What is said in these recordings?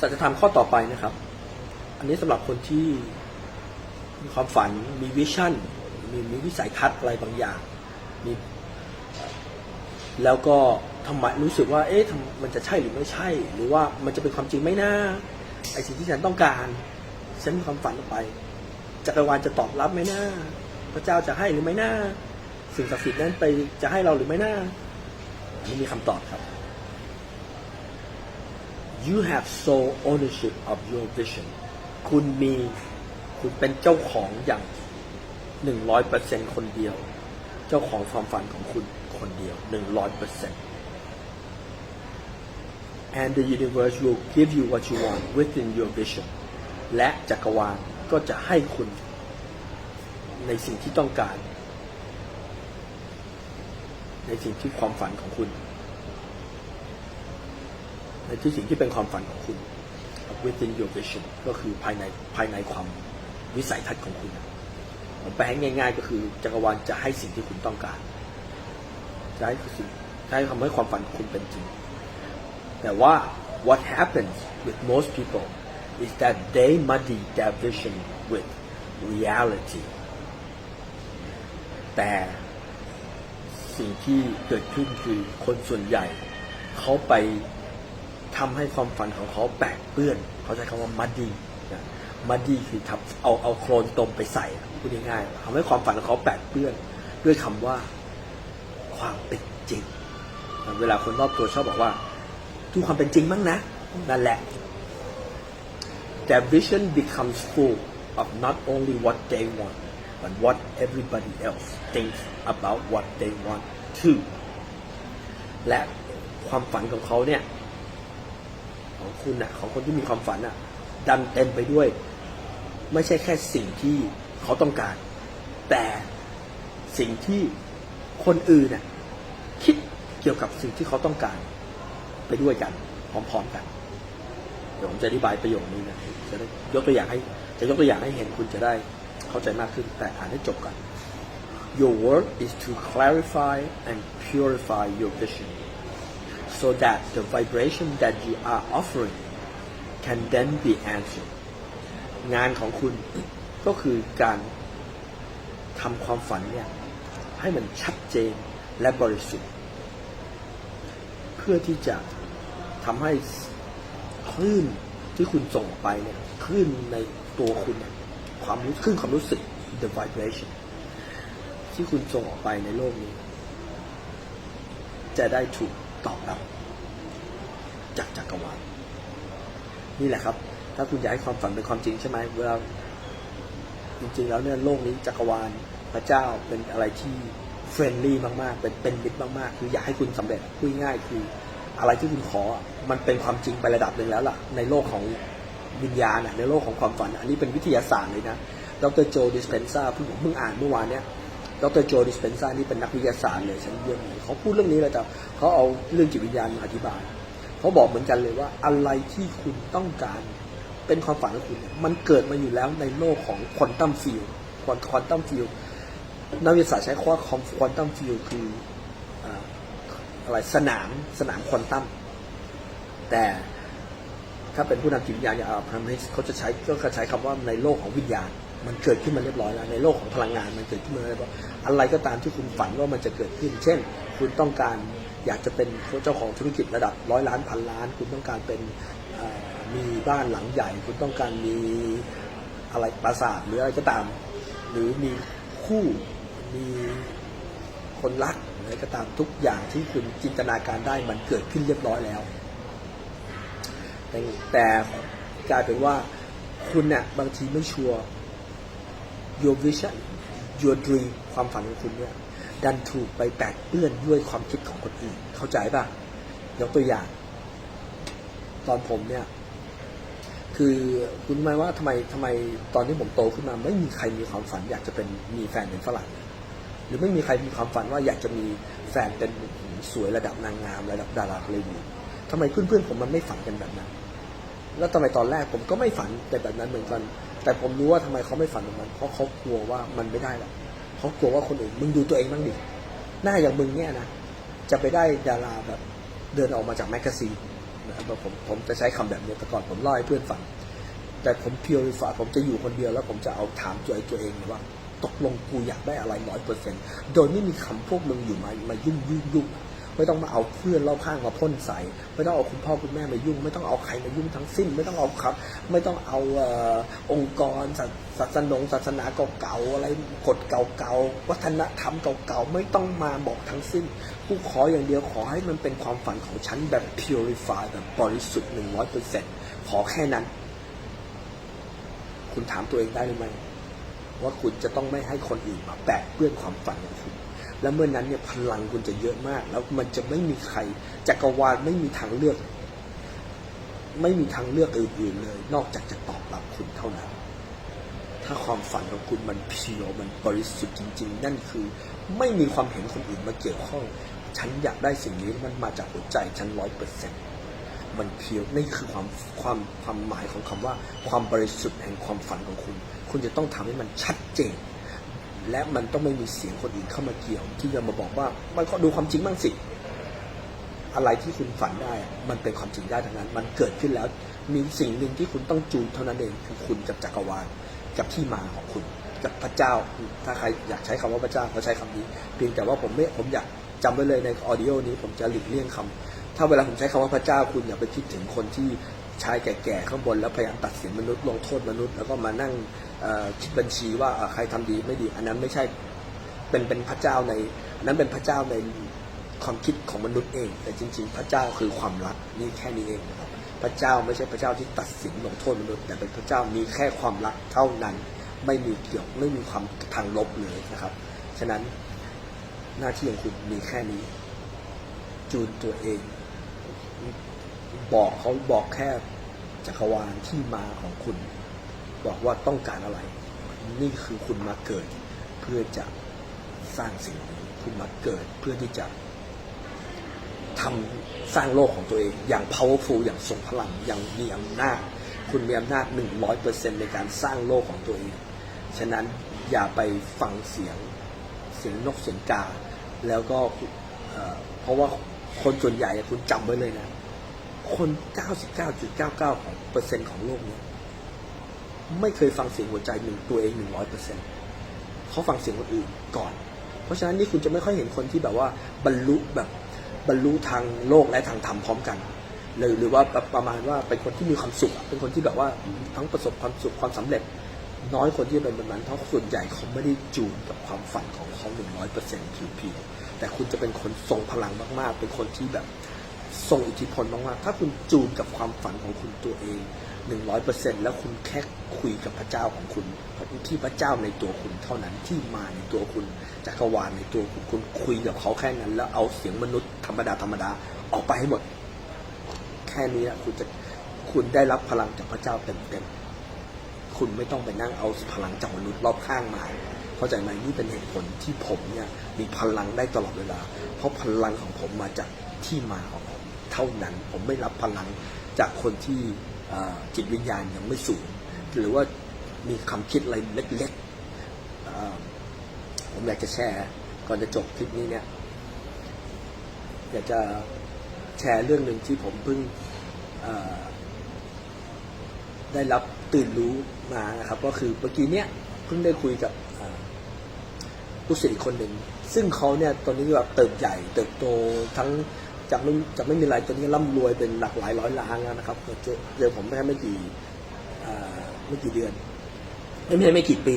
สัจธรรมข้อต่อไปนะครับ อันนี้สำหรับคนที่มีความฝันมีวิชั่นมีมีวิสัยทัศน์อะไรบางอย่างมีแล้วก็ทำไมรู้สึกว่า เอ๊ะทำมันจะใช่หรือไม่ใช่ หรือว่ามันจะเป็นความจริงไหมนะไอสิ่งที่ฉันต้องการฉันมีความฝันออกไปจักรวาลจะตอบรับไหมนะพระเจ้าจะให้หรือไม่นะสิ่งศักดิ์สิทธิ์นั้นไปจะให้เราหรือไม่นะอันนี้มีคำตอบครับ you have sole ownership of your vision คุณมีคุณเป็นเจ้าของอย่างหนึ่งร้อยเปอร์เซ็นคนเดียว เจ้าของความฝันของคุณคนเดียวหนึ่งร้อยเปอร์เซ็น and the universe will give you what you want within your vision และจักรวาลก็จะให้คุณ ในสิ่งที่ต้องการ ในสิ่งที่ความฝันของคุณ ในที่สิ่งที่เป็นความฝันของคุณ within your vision ก็คือภายในภายในความวิสัยทัศน์ของคุณผมแปลให้ง่าย ๆ ก็คือจักรวาลจะให้สิ่งที่คุณต้องการจะให้สิ่งจะให้ทำให้ความฝันของคุณเป็นจริง แต่ว่า what happens with most people is that they muddy their vision with reality แต่สิ่งที่เกิดขึ้นคือคนส่วนใหญ่เขาไป ทำให้ความฝันของเขาแปดเปื้อน เขาใช้คำว่า muddy นะ muddy คือทำเอาเอาโคลนตมไปใส่พูดง่ายๆทำให้ความฝันของเขาแปดเปื้อน ด้วยคำว่าความเป็นจริง เวลาคนรอบตัวชอบบอกว่าดูความเป็นจริงบ้างนะ นั่นแหละ their vision becomes full of not only what they want but what everybody else thinks about what they want too และความฝันของเขาเนี่ย ของคุณน่ะของคนที่มีความฝันน่ะดันเต็มไปด้วย ไม่ใช่แค่สิ่งที่เขาต้องการ แต่สิ่งที่คนอื่นน่ะคิดเกี่ยวกับสิ่งที่เขาต้องการ ไปด้วยกันพร้อมๆกันเดี๋ยวผมจะอธิบายประโยคนี้นะจะได้ยกตัวอย่างให้ จะยกตัวอย่างให้เห็นคุณจะได้เข้าใจมากขึ้น แต่อ่านให้จบก่อน Your work is to clarify and purify your vision so that the vibration that you are offering can then be answered งานของคุณก็คือการทำความฝันเนี่ยให้มันชัดเจนและบริสุทธิ์ เพื่อที่จะทำให้คลื่นที่คุณส่งไปเนี่ยคลื่นในตัวคุณเนี่ยความรู้คลื่นความรู้สึก the vibration ที่คุณส่งออกไปในโลกนี้ จะได้ถูก ตอบรับ จากจักรวาลนี่แหละครับ ถ้าคุณอยากให้ความฝันเป็นความจริงใช่ไหมเวลาจริง ๆ แล้วเนี่ยโลกนี้จักรวาลพระเจ้าเป็นอะไรที่เฟรนลี่มากๆ เป็นเป็นมิตรมากๆ คืออยากให้คุณสำเร็จพูดง่ายคือ อะไรที่คุณขอมันเป็นความจริงไประดับหนึ่งแล้วล่ะ ในโลกของวิญญาณอะในโลกของความฝัน อันนี้เป็นวิทยาศาสตร์เลยนะดรโจดิสเพนซาเพิ่ผมเพิ่งอ่านเมื่อวานเนี้ย ดรโจดิสเพนซ่านี่เป็นนักวิทยาศาสตร์เลยชั้นเยี่ยมเลยเขาพูดเรื่องนี้เลยแต่เขาเอาเรื่องจิตวิญญาณมาอธิบายเขาบอกเหมือนกันเลยว่าอะไรที่คุณต้องการเป็นความฝันของคุณเนี่ยมันเกิดมาอยู่แล้วในโลกของควอนตัมฟิลด์ควอนตัมฟิลนักวิทยาศาสตร์ใช้คำว่าควอนตัมฟิลคืออะไรสนามสนามควอนตัมแต่ถ้าเป็นผู้นำจิตวิญญาณอย่างอาพรามริสเขาจะใช้ก็จะใช้คำว่าในโลกของวิญญาณ มันเกิดขึ้นมาเรียบร้อยแล้วในโลกของพลังงานมันเกิดขึ้นมาเรียบร้อยอะไรก็ตามที่คุณฝันว่ามันจะเกิดขึ้น เช่น คุณต้องการอยากจะเป็นเจ้าของธุรกิจระดับร้อยล้านพันล้าน คุณต้องการเป็นมีบ้านหลังใหญ่ คุณต้องการมีอะไรปราสาทหรืออะไรก็ตาม หรือมีคู่มีคนรักหรืออะไรก็ตามทุกอย่างที่คุณจินตนาการได้มันเกิดขึ้นเรียบร้อยแล้ว แต่แต่กลายเป็นว่าคุณเนี่ยบางทีไม่ชัวร์ your vision your dream ความฝันของคุณเนี่ยดันถูกไปแปดเปื้อนด้วยความคิดของคนอื่น เข้าใจป่ะยกตัวอย่าง ตอนผมเนี่ย คือคุณรู้ไหมว่าทำไมทำไมตอนที่ผมโตขึ้นมา ไม่มีใครมีความฝัน อยากจะเป็นมีแฟนเป็นฝรั่งหรือไม่มีใครมีความฝันว่าอยากจะมีแฟนเป็นสวยระดับนางงามระดับดาราฮอลลีวูดทำไมเพื่อนๆผมมันไม่ฝันกันแบบนั้น แล้วทำไมตอนแรกผมก็ไม่ฝันแต่แบบนั้นเหมือนกัน แต่ผมรู้ว่าทำไมเขาไม่ฝันแบบนั้น เพราะเขากลัวว่ามันไม่ได้หรอกเขากลัวว่าคนอื่น มึงดูตัวเองบ้างดิ หน้าอย่างมึงเนี่ยนะ จะไปได้ดาราแบบเดินออกมาจากแมกกาซีนนะครับผมผมจะใช้คำแบบนี้แต่ก่อนผมเล่าให้เพื่อนฟัง แต่ผมเพียวฝ่าผมจะอยู่คนเดียวแล้วผมจะเอาถามตัวเองตัวเองว่าตกลงกูอยากได้อะไรร้อยเปอร์เซ็นต์โดยไม่มีคำพวกมึงอยู่มามายุ่งยุ่งยุ่ง ไม่ต้องมาเอาเพื่อนรอบข้างมาพ่นใส่ ไม่ต้องเอาคุณพ่อคุณแม่มายุ่ง ไม่ต้องเอาใครมายุ่งทั้งสิ้น ไม่ต้องเอาครับ ไม่ต้องเอาอองค์กรศาศาสนงศาสนาเก่าๆอะไรกฎเก่าๆวัฒนธรรมเก่าๆไม่ต้องมาบอกทั้งสิ้นกูขออย่างเดียวขอให้มันเป็นความฝันของฉันแบบ purify แบบบริสุทธิ์หนึ่งร้อยเปอร์เซ็นต์ขอแค่นั้น คุณถามตัวเองได้หรือไม่ว่าคุณจะต้องไม่ให้คนอื่นมาแปะเปื้อนความฝันของคุณ แล้วเมื่อนนั้นเนี่ยพลังคุณจะเยอะมาก แล้วมันจะไม่มีใครจักรวาลไม่มีทางเลือก ไม่มีทางเลือกอื่นๆเลย นอกจากจะตอบรับคุณเท่านั้น ถ้าความฝันของคุณมันเพียวมันบริสุทธิ์จริง ๆ นั่นคือ ไม่มีความเห็นคนอื่นมาเกี่ยวข้อง ฉันอยากได้สิ่งนี้มันมาจากหัวใจฉันร้อยเปอร์เซ็นต์มันเพียวนี่คือความความความหมายของคำว่า ความบริสุทธิ์แห่งความฝันของคุณ คุณจะต้องทำให้มันชัดเจน และมันต้องไม่มีเสียงคนอื่นเข้ามาเกี่ยว ที่จะมาบอกว่า มันก็ดูความจริงบ้างสิ อะไรที่คุณฝันได้ มันเป็นความจริงได้ทั้งนั้น มันเกิดขึ้นแล้ว มีสิ่งหนึ่งที่คุณต้องจูนเท่านั้นเองคือคุณกับจักรวาลกับที่มาของคุณ กับพระเจ้า ถ้าใครอยากใช้คำว่าพระเจ้าก็ใช้คำนี้ เพียงแต่ว่าผมไม่ผมอยากจำไว้เลยในออดิโอนี้ผมจะหลีกเลี่ยงคำถ้าเวลาผมใช้คำว่าพระเจ้าคุณอย่าไปคิดถึงคนที่ชายแก่ๆข้างบนแล้วพยายามตัดสินมนุษย์ลงโทษมนุษย์แล้วก็มานั่ง บัญชีว่าใครทำดีไม่ดี อันนั้นไม่ใช่เป็นเป็นพระเจ้าในนนั้นเป็นพระเจ้าในความคิดของมนุษย์เอง แต่จริง ๆ พระเจ้าคือความรักนี่แค่นี้เองนะครับพระเจ้าไม่ใช่พระเจ้าที่ตัดสินลงโทษมนุษย์ แต่เป็นพระเจ้ามีแค่ความรักเท่านั้นไม่มีเกี่ยวไม่มีความทางลบเลยนะครับ ฉะนั้นหน้าที่ของคุณมีแค่นี้ จูนตัวเอง บอกเขาบอกแค่จักรวาลที่มาของคุณ บอกว่าต้องการอะไร นี่คือคุณมาเกิด เพื่อจะสร้างสิ่งนี้คุณมาเกิดเพื่อที่จะทำสร้างโลกของตัวเอง อย่าง powerful อย่างทรงพลังอย่างมีอำนาจคุณมีอำนาจหนึ่งร้อยเปอร์เซ็นในการสร้างโลกของตัวเอง ฉะนั้นอย่าไปฟังเสียงเสียงนกเสียงกา แล้วก็เพราะว่าคนส่วนใหญ่คุณจำไว้เลยนะ คน 99.99 ของเปอร์เซ็นต์ของโลกนี้ ไม่เคยฟังเสียงหัวใจหนึ่งตัวเองหนึ่งร้อยเปอร์เซ็นต์เขาฟังเสียงคนอื่นก่อน เพราะฉะนั้นนี่คุณจะไม่ค่อยเห็นคนที่แบบว่าบรรลุแบบบรรลุทางโลกและทางธรรมพร้อมกันหรือหรือว่าแบบประมาณว่าเป็นคนที่มีความสุข เป็นคนที่แบบว่าทั้งประสบความสุขความสำเร็จ น้อยคนที่เป็นแบบนั้นเพราะส่วนใหญ่เขาไม่ได้จูนกับความฝันของเขาหนึ่งร้อยเปอร์เซ็นต์ผิวๆแต่คุณจะเป็นคนทรงพลังมากๆ เป็นคนที่แบบทรงอิทธิพลมากๆถ้าคุณจูนกับความฝันของคุณตัวเอง หนึ่งร้อยเปอร์เซ็นแล้วคุณแค่คุยกับพระเจ้าของคุณที่พระเจ้าในตัวคุณเท่านั้นที่มาในตัวคุณจักรวาลในตัวคุณคุณคุยกับเขาแค่นั้น แล้วเอาเสียงมนุษย์ธรรมดาธรรมดาออกไปให้หมด แค่นี้คุณจะคุณได้รับพลังจากพระเจ้าเต็มๆคุณไม่ต้องไปนั่งเอาพลังจากมนุษย์รอบข้างมาเข้าใจไหมนี่เป็นเหตุผลที่ผมเนี่ยมีพลังได้ตลอดเวลา เพราะพลังของผมมาจากที่มาของผมเท่านั้นผมไม่รับพลังจากคนที่ จิตวิญญาณยังไม่สูง หรือว่ามีคำคิดอะไรเล็กๆผมอยากจะแชร์ก่อนจะจบคลิปนี้เนี่ย อยากจะแชร์เรื่องหนึ่งที่ผมเพิ่งได้รับตื่นรู้มานะครับ ก็คือเมื่อกี้เนี้ยเพิ่งได้คุยกับอ่าลูกศิษย์อีกคนหนึ่งซึ่งเขาเนี่ยตอนนี้แบบเติบใหญ่ เติบโตทั้ง จากไม่จากไม่มีอะไรตอนนี้ร่ำรวยเป็นหลักหลายร้อยล้านแล้วนะครับเจอเจอผมแค่ไม่กี่ไม่กี่เดือน ไม่ใช่ไม่กี่ปี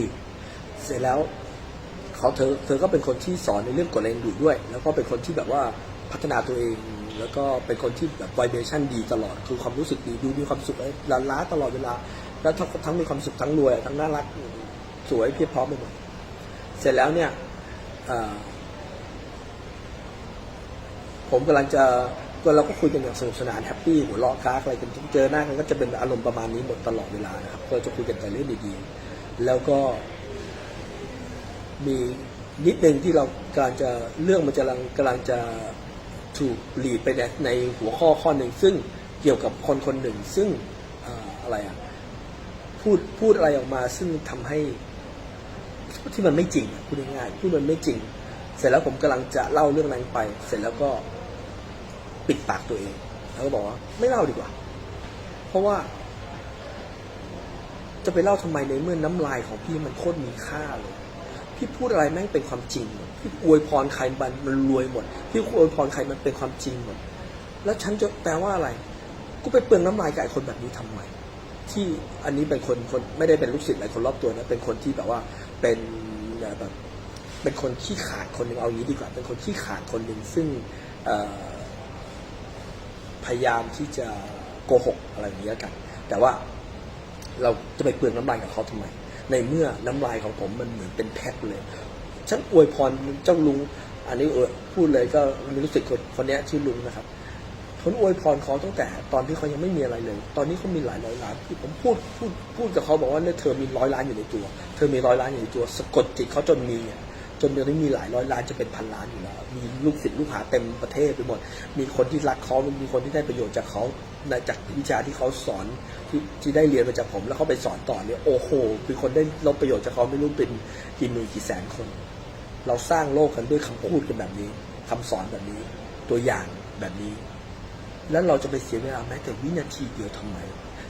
เสร็จแล้วเขาเธอเธอก็เป็นคนที่สอนในเรื่องกฎแรงดูดด้วย แล้วก็เป็นคนที่แบบว่าพัฒนาตัวเอง แล้วก็เป็นคนที่แบบไวเบชั่นดีตลอด คือความรู้สึกดีดูมีความสุขล้าล้าตลอดเวลา แล้วทั้งทั้งมีความสุขทั้งรวยทั้งน่ารักสวยเพียบพร้อมไปหมดเสร็จแล้วเนี่ย ผมกำลังจะก็เราก็คุยกันอย่างสนุกสนานแฮปปี้หัวเราะค้าอะไรกันเจอหน้ากันก็จะเป็นอารมณ์ประมาณนี้หมดตลอดเวลานะครับก็จะคุยกันแต่เรื่องดีๆ แล้วก็มีนิดนึงที่เรากำลังจะเรื่องมันจะกำลังกำลังจะถูกหลีดไปในในหัวข้อข้อหนึ่งซึ่งเกี่ยวกับคนคนหนึ่ง ซึ่งเอ่อะไรอะพูดพูดอะไรออกมา ซึ่งทำให้ที่มันไม่จริงพูดง่ายๆพูดมันไม่จริง เสร็จแล้วผมกำลังจะเล่าเรื่องนั้นไป เสร็จแล้วก็ปิดปากตัวเอง แล้วก็บอกว่าไม่เล่าดีกว่า เพราะว่า จะไปเล่าทำไมในเมื่อน้ำลายของพี่มันโคตรมีค่าเลย พี่พูดอะไรแม่งเป็นความจริงหมดพี่อวยพรใครมันมันรวยหมด พี่อวยพรใครมันเป็นความจริงหมด แล้วฉันจะแปลว่าอะไร กูไปเปลืองน้ำลายกับไอ้คนแบบนี้ทำไมที่อันนี้เป็นคนคนไม่ได้เป็นลูกศิษย์อะไรคนรอบตัวนะเป็นคนที่แบบว่าเป็นแบบ เป็นคนขี้ขาดคนหนึ่งเอางี้ดีกว่า เป็นคนขี้ขาดคนหนึ่งซึ่งพยายามที่จะโกหกอะไรอย่างเงี้ยกัน แต่ว่าเราจะไปเปลืองน้ำลายกับเขาทำไม ในเมื่อน้ำลายของผมมันเหมือนเป็นแพ็คเลย ฉันอวยพรเจ้าลุง อันนี้เออพูดเลยก็มีรู้สึกคนคนนี้ชื่อลุงนะครับผมอวยพรเขาตั้งแต่ตอนที่เขายังไม่มีอะไรเลย ตอนนี้เขามีหลายร้อยล้านที่ผมพูดพูดพูดกับเขาบอกว่าเนี่ยเธอมีร้อยล้านอยู่ในตัว เธอมีร้อยล้านอยู่ในตัว สะกดจิตเขาจนมีอะ จนเดี๋ยวนี้มีหลายร้อยล้านจะเป็นพันล้านอยู่แล้ว มีลูกศิษย์ลูกหาเต็มประเทศไปหมด มีคนที่รักเขามีคนที่ได้ประโยชน์จากเขาในจากวิชาที่เขาสอนที่ที่ได้เรียนมาจากผม แล้วเขาไปสอนต่อเนี่ยโอ้โหมีคนได้รับประโยชน์จากเขาไม่รู้เป็นกี่หมื่นกี่แสนคน เราสร้างโลกกันด้วยคำพูดกันแบบนี้คำสอนแบบนี้ ตัวอย่างแบบนี้ แล้วเราจะไปเสียเวลาแม้แต่วินาทีเดียวทำไม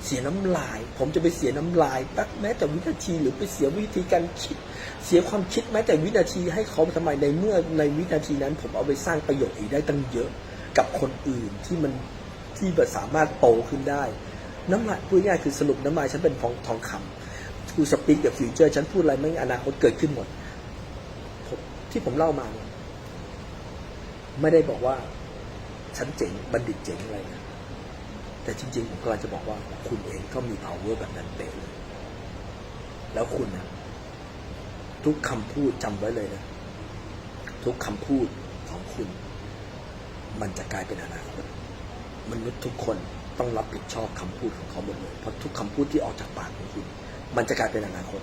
เสียน้ำลาย ผมจะไปเสียน้ำลายแป๊บแม้แต่วินาทีหรือไปเสียวิธีการคิด เสียความคิดแม้แต่วินาทีให้เขาทำไมในเมื่อในวินาทีนั้น ผมเอาไปสร้างประโยชน์อีกได้ตั้งเยอะกับคนอื่นที่มันที่สามารถโตขึ้นได้ น้ำลายพูดง่ายคือสรุปน้ำลายฉันเป็นทองทองคำคือสปีกกับฟิวเจอร์ฉันพูดอะไรไม่งอนาคตเกิดขึ้นหมดมที่ผมเล่ามา ไม่ได้บอกว่า ฉันเจ๋งบัณฑิตเจ๋งอะไรนะ แต่จริง ๆ ผมกำลังจะบอกว่าคุณเองก็มี power แบบนั้นเป๊ะเลยแล้วคุณนะทุกคำพูดจำไว้เลยนะ ทุกคำพูดของคุณ มันจะกลายเป็นอนาคตมนุษย์ทุกคนต้องรับผิดชอบคำพูดของเขาหมดเลยเพราะทุกคำพูดที่ออกจากปากของคุณ มันจะกลายเป็นอนาคต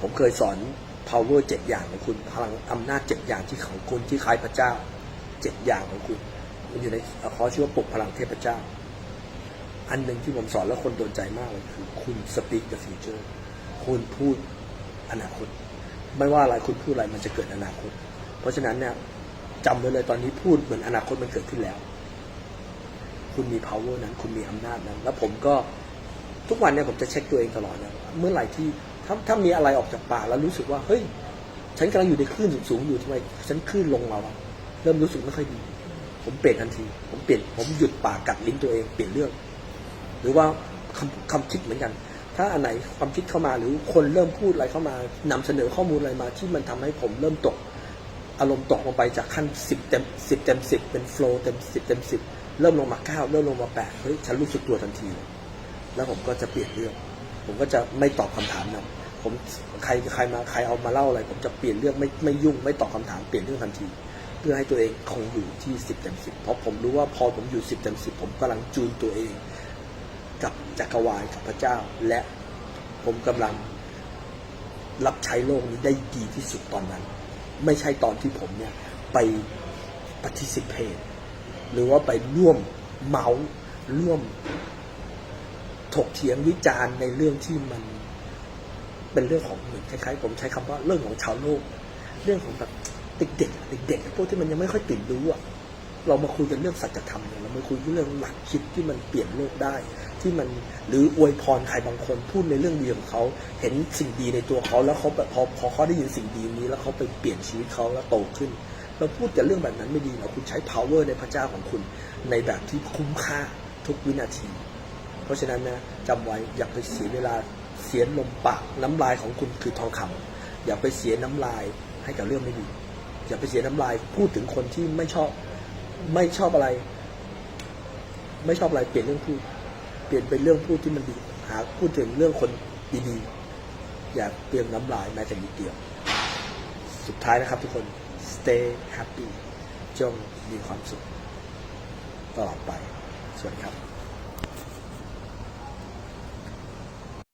ผมเคยสอน power เจ็ดอย่างของคุณ พลังอำนาจเจ็ดอย่างที่ของคุณที่คล้ายพระเจ้าเจ็ดอย่างของคุณ มันอยู่ในเขาชื่อว่าปลุกพลังเทพเจ้า อันหนึ่งที่ผมสอนแล้วคนโดนใจมากเลยคือคุณ speak the future คุณพูดอนาคต ไม่ว่าอะไรคุณพูดอะไรมันจะเกิดอนาคต เพราะฉะนั้นเนี่ยจำไว้เลยตอนนี้พูดเหมือนอนาคตมันเกิดขึ้นแล้ว คุณมี power นั้น คุณมีอำนาจนั้น แล้วผมก็ทุกวันเนี่ยผมจะเช็คตัวเองตลอดนะเมื่อไหร่ที่ถ้าถ้ามีอะไรออกจากปากแล้วรู้สึกว่าเฮ้ยฉันกำลังอยู่ในคลื่นสูงๆอยู่ทำไมฉันคลื่นลงมาวะเริ่มรู้สึกไม่ค่อยดี ผมเปลี่ยนทันที ผมเปลี่ยนผมหยุดปากกัดลิ้นตัวเองเปลี่ยนเรื่อง หรือว่าคำคำคิดเหมือนกัน ถ้าอันไหนความคิดเข้ามาหรือคนเริ่มพูดอะไรเข้ามานำเสนอข้อมูลอะไรมาที่มันทำให้ผมเริ่มตก อารมณ์ตกลงไปจากขั้นสิบเต็มสิบเต็มสิบเป็นโฟล์เต็มสิบเต็มสิบเริ่มลงมาเก้าเริ่มลงมาแปดเฮ้ยฉันรู้สึกตัวทันทีแล้วผมก็จะเปลี่ยนเรื่อง ผมก็จะไม่ตอบคำถามนั้นผมใครใครมาใครเอามาเล่าอะไร ผมจะเปลี่ยนเรื่องไม่ไม่ยุ่งไม่ตอบคำถามเปลี่ยนเรื่องทันที เพื่อให้ตัวเองคงอยู่ที่สิบเต็มสิบเพราะผมรู้ว่าพอผมอยู่สิบเต็มสิบผมกำลังจูนตัวเอง กับจักรวาลกับพระเจ้า และผมกำลังรับใช้โลกนี้ได้ดีที่สุดตอนนั้น ไม่ใช่ตอนที่ผมเนี่ยไปปฏิสิเพตหรือว่าไปร่วมเมาส์ร่วมถกเถียงวิจารณ์ในเรื่องที่มันเป็นเรื่องของเหมือนคล้ายๆผมใช้คำว่าเรื่องของชาวโลก เรื่องของแบบเด็กๆเด็กๆพวกที่มันยังไม่ค่อยตื่นรู้อะ เรามาคุยกันเรื่องสัจธรรมเนี่ยเรามาคุยเรื่องหลักคิดที่มันเปลี่ยนโลกได้ ที่มันหรืออวยพรใครบางคนพูดในเรื่องดีของเขาเห็นสิ่งดีในตัวเขาแล้วเขาแบบพอพอเขาได้ยินสิ่งดีนี้ แล้วเขาไปเปลี่ยนชีวิตเขาแล้วโตขึ้น เราพูดแต่เรื่องแบบนั้นไม่ดีเราคุณใช้ power ในพระเจ้าของคุณ ในแบบที่คุ้มค่าทุกวินาที เพราะฉะนั้นนะจำไว้อย่าไปเสียเวลาเสียลมปากน้ำลายของคุณคือทองคำอย่าไปเสียน้ำลายให้กับเรื่องไม่ดีอย่าไปเสียน้ำลายพูดถึงคนที่ไม่ชอบ ไม่ชอบอะไร ไม่ชอบอะไรเปลี่ยนเรื่องพูด เปลี่ยนเป็นเรื่องพูดที่มันดี หาพูดถึงเรื่องคนดีๆ อย่าเปลี่ยนน้ำลายแม้แต่นิดเดียว สุดท้ายนะครับทุกคน stay happy จงมีความสุขตลอดไป สวัสดีครับ